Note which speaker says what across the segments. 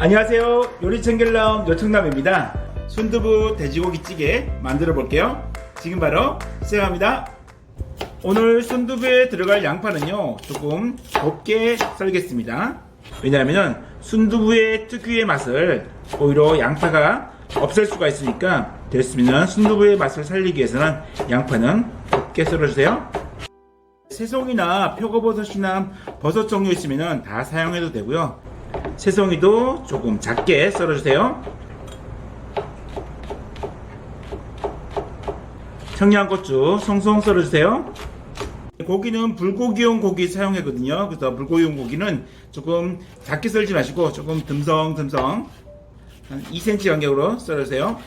Speaker 1: 안녕하세요. 요리 청결남 요청남입니다. 순두부 돼지고기찌개 만들어 볼게요. 지금 바로 시작합니다. 오늘 순두부에 들어갈 양파는요 조금 곱게 썰겠습니다. 왜냐하면 순두부의 특유의 맛을 오히려 양파가 없앨 수가 있으니까 됐으면 순두부의 맛을 살리기 위해서는 양파는 곱게 썰어주세요. 새송이나 표고버섯이나 버섯 종류 있으면 다 사용해도 되고요. 새송이도 조금 작게 썰어주세요. 청양고추 송송 썰어주세요. 고기는 불고기용 고기 사용하거든요. 그래서 불고기용 고기는 조금 작게 썰지 마시고 조금 듬성듬성 한 2cm 간격으로 썰어주세요.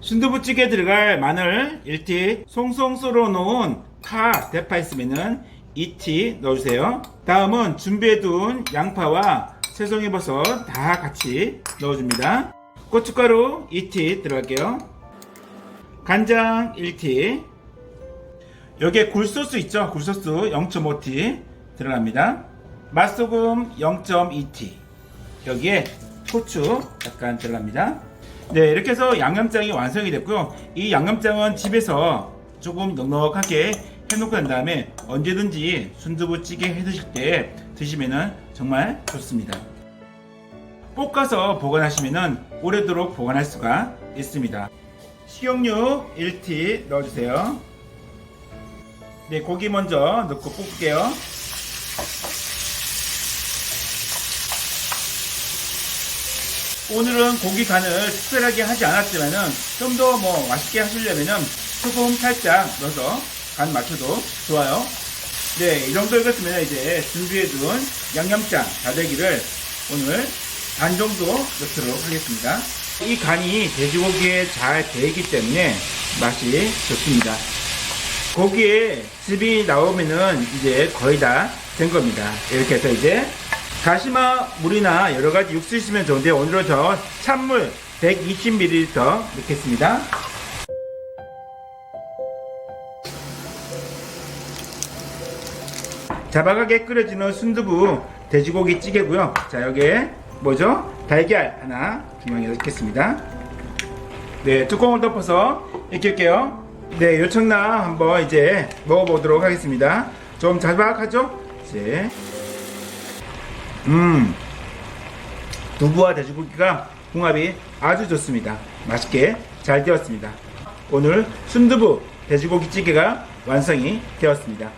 Speaker 1: 순두부찌개 들어갈 마늘 1티, 송송 썰어 놓은 파, 대파 있으면은 2티 넣어주세요. 다음은 준비해둔 양파와 새송이 버섯 다 같이 넣어줍니다. 고춧가루 2티 들어갈게요. 간장 1티. 여기에 굴소스 있죠? 굴소스 0.5티 들어갑니다. 맛소금 0.2티. 여기에 후추 약간 들어갑니다. 네, 이렇게 해서 양념장이 완성이 됐고요. 이 양념장은 집에서 조금 넉넉하게 해놓고 난 다음에 언제든지 순두부찌개 해 드실 때 드시면은 정말 좋습니다. 볶아서 보관하시면은 오래도록 보관할 수가 있습니다. 식용유 1티 넣어주세요. 네, 고기 먼저 넣고 볶을게요. 오늘은 고기 간을 특별하게 하지 않았지만은 좀 더 뭐 맛있게 하시려면은 소금 살짝 넣어서 간 맞춰도 좋아요. 네, 이 정도 익었으면 이제 준비해둔 양념장 다대기를 오늘 반 정도 넣도록 하겠습니다. 이 간이 돼지고기에 잘 배이기 때문에 맛이 좋습니다. 고기에 즙이 나오면은 이제 거의 다 된 겁니다. 이렇게 해서 이제 다시마 물이나 여러 가지 육수 있으면 좋은데 오늘은 저 찬물 120ml 넣겠습니다. 자박하게 끓여지는 순두부 돼지고기 찌개고요. 자 여기에 뭐죠? 달걀 하나 중앙에 넣겠습니다. 네 뚜껑을 덮어서 익힐게요. 네 요청남 한번 이제 먹어보도록 하겠습니다. 좀 자박하죠? 이제 음 두부와 돼지고기가 궁합이 아주 좋습니다. 맛있게 잘 되었습니다. 오늘 순두부 돼지고기 찌개가 완성이 되었습니다.